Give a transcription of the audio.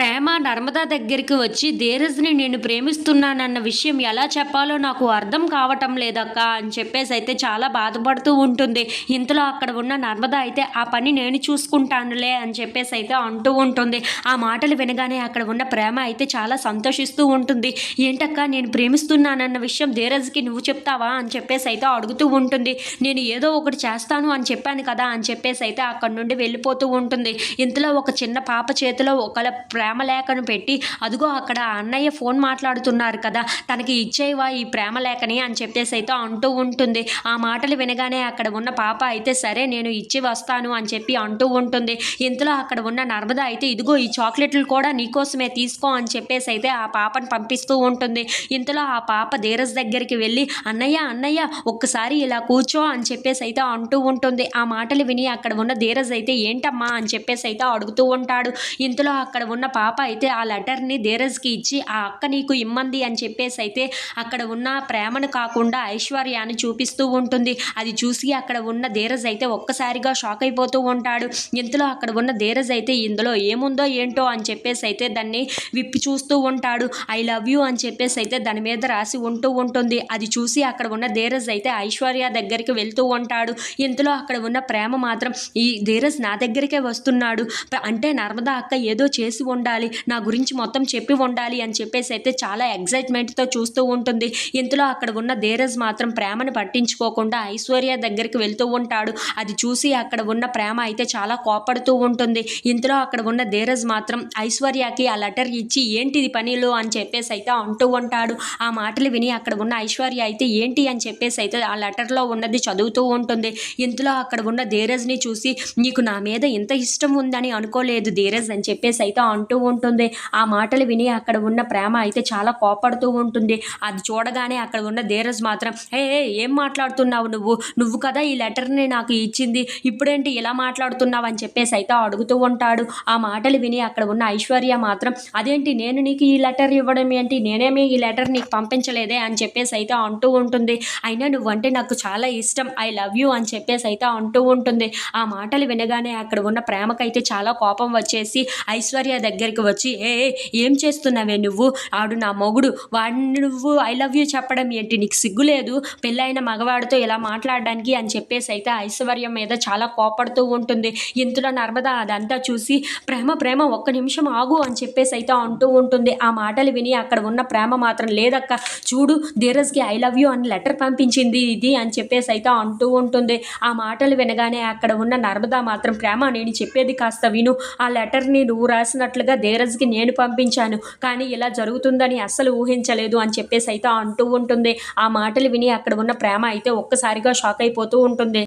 ప్రేమ నర్మదా దగ్గరికి వచ్చి ధీరజ్ని నేను ప్రేమిస్తున్నానన్న విషయం ఎలా చెప్పాలో నాకు అర్థం కావటం లేదక్క అని చెప్పేసి అయితే చాలా బాధపడుతూ ఉంటుంది. ఇంతలో అక్కడ ఉన్న నర్మద అయితే ఆ పని నేను చూసుకుంటానులే అని చెప్పేసి అయితే అంటూ ఉంటుంది. ఆ మాటలు వినగానే అక్కడ ఉన్న ప్రేమ అయితే చాలా సంతోషిస్తూ ఉంటుంది. ఏంటక్క నేను ప్రేమిస్తున్నానన్న విషయం ధీరజ్కి నువ్వు చెప్తావా? అని చెప్పేసి అయితే అడుగుతూ ఉంటుంది. నేను ఏదో ఒకటి చేస్తాను అని చెప్పాను కదా అని చెప్పేసి అయితే అక్కడ నుండి వెళ్ళిపోతూ ఉంటుంది. ఇంతలో ఒక చిన్న పాప చేతిలో ఒకళ్ళ ప్రేమ ప్రేమలేఖను పెట్టి అదిగో అక్కడ అన్నయ్య ఫోన్ మాట్లాడుతున్నారు కదా తనకి ఇచ్చేవా ఈ ప్రేమలేఖని అని చెప్పేసి అయితే అంటూ ఉంటుంది. ఆ మాటలు వినగానే అక్కడ ఉన్న పాప అయితే సరే నేను ఇచ్చి వస్తాను అని చెప్పి అంటూ ఉంటుంది. ఇంతలో అక్కడ ఉన్న నర్మద అయితే ఇదిగో ఈ చాక్లెట్లు కూడా నీకోసమే తీసుకో అని చెప్పేసి అయితే ఆ పాపను పంపిస్తూ ఉంటుంది. ఇంతలో ఆ పాప ధీరజ్ దగ్గరికి వెళ్ళి అన్నయ్య అన్నయ్య ఒక్కసారి ఇలా కూర్చో అని చెప్పేసి అయితే అంటూ ఉంటుంది. ఆ మాటలు విని అక్కడ ఉన్న ధీరజ్ అయితే ఏంటమ్మా? అని చెప్పేసి అయితే అడుగుతూ ఉంటాడు. ఇంతలో అక్కడ ఉన్న పాప అయితే ఆ లెటర్ని ధీరజ్కి ఇచ్చి ఆ అక్క నీకు ఇమ్మంది అని చెప్పేసి అయితే అక్కడ ఉన్న ప్రేమను కాకుండా ఐశ్వర్యాన్ని చూపిస్తూ ఉంటుంది. అది చూసి అక్కడ ఉన్న ధీరజ్ అయితే ఒక్కసారిగా షాక్ అయిపోతూ ఉంటాడు. ఇంతలో అక్కడ ఉన్న ధీరజ్ అయితే ఇందులో ఏముందో ఏంటో అని చెప్పేసి అయితే దాన్ని విప్పి చూస్తూ ఉంటాడు. ఐ లవ్ యూ అని చెప్పేసి అయితే దాని మీద రాసి ఉంటూ ఉంటుంది. అది చూసి అక్కడ ఉన్న ధీరజ్ అయితే ఐశ్వర్య దగ్గరికి వెళ్తూ ఉంటాడు. ఇంతలో అక్కడ ఉన్న ప్రేమ మాత్రం ఈ ధీరజ్ నా దగ్గరికే వస్తున్నాడు. అంటే నర్మదా అక్క ఏదో చేసి ఉండాలి నా గురించి మొత్తం చెప్పి ఉండాలి అని చెప్పేసి అయితే చాలా ఎగ్జైట్మెంట్తో చూస్తూ ఉంటుంది. ఇంతలో అక్కడ ఉన్న ధీరజ్ మాత్రం ప్రేమను పట్టించుకోకుండా ఐశ్వర్య దగ్గరికి వెళ్తూ ఉంటాడు. అది చూసి అక్కడ ఉన్న ప్రేమ అయితే చాలా కోపడుతూ ఉంటుంది. ఇంతలో అక్కడ ఉన్న ధీరజ్ మాత్రం ఐశ్వర్యకి ఆ లెటర్ ఇచ్చి ఏంటిది పనిలో? అని చెప్పేసి అయితే అంటూ ఉంటాడు. ఆ మాటలు విని అక్కడ ఉన్న ఐశ్వర్య అయితే ఏంటి? అని చెప్పేసి అయితే ఆ లెటర్లో ఉన్నది చదువుతూ ఉంటుంది. ఇంతలో అక్కడ ఉన్న ధీరజ్ని చూసి నీకు నా మీద ఇంత ఇష్టం ఉందని అనుకోలేదు ధీరజ్ అని చెప్పేసి అయితే అంటూ అంటూ ఉంటుంది. ఆ మాటలు విని అక్కడ ఉన్న ప్రేమ అయితే చాలా కోపడుతూ ఉంటుంది. అది చూడగానే అక్కడ ఉన్న ధీరజ్ మాత్రం ఏ ఏం మాట్లాడుతున్నావు నువ్వు? నువ్వు కదా ఈ లెటర్ని నాకు ఇచ్చింది. ఇప్పుడేంటి ఇలా మాట్లాడుతున్నావు? అని చెప్పేసి అయితే అడుగుతూ ఉంటాడు. ఆ మాటలు విని అక్కడ ఉన్న ఐశ్వర్య మాత్రం అదేంటి నేను నీకు ఈ లెటర్ ఇవ్వడం ఏంటి? నేనేమి ఈ లెటర్ నీకు పంపించలేదే? అని చెప్పేసి అయితే అంటూ ఉంటుంది. అయినా నువ్వంటే నాకు చాలా ఇష్టం. ఐ లవ్ యూ అని చెప్పేసి అయితే అంటూ ఉంటుంది. ఆ మాటలు వినగానే అక్కడ ఉన్న ప్రేమకైతే చాలా కోపం వచ్చేసి ఐశ్వర్య దగ్గర దగ్గరికి వచ్చి ఏ ఏం చేస్తున్నావే నువ్వు? ఆడు నా మొగుడు. వాడిని నువ్వు ఐ లవ్ యూ చెప్పడం ఏంటి? నీకు సిగ్గు లేదు? పెళ్ళైన మగవాడితో ఇలా మాట్లాడడానికి అని చెప్పేసి అయితే ఐశ్వర్యం మీద చాలా కోపడుతూ ఉంటుంది. ఇంతలో నర్మద అదంతా చూసి ప్రేమ ప్రేమ ఒక్క నిమిషం ఆగు అని చెప్పేసి అయితే అంటూ ఉంటుంది. ఆ మాటలు విని అక్కడ ఉన్న ప్రేమ మాత్రం లేదక్క చూడు ధీరజ్కి ఐ లవ్ యూ అని లెటర్ పంపించింది ఇది అని చెప్పేసి అయితే అంటూ ఉంటుంది. ఆ మాటలు వినగానే అక్కడ ఉన్న నర్మద మాత్రం ప్రేమ నేను చెప్పేది కాస్త విను. ఆ లెటర్ని నువ్వు రాసినట్లుగా ధీరజ్కి నేను పంపించాను. కానీ ఇలా జరుగుతుందని అస్సలు ఊహించలేదు అని చెప్పేసి అయితే అంటూ ఉంటుంది. ఆ మాటలు విని అక్కడ ఉన్న ప్రేమ అయితే ఒక్కసారిగా షాక్ అయిపోతూ ఉంటుంది.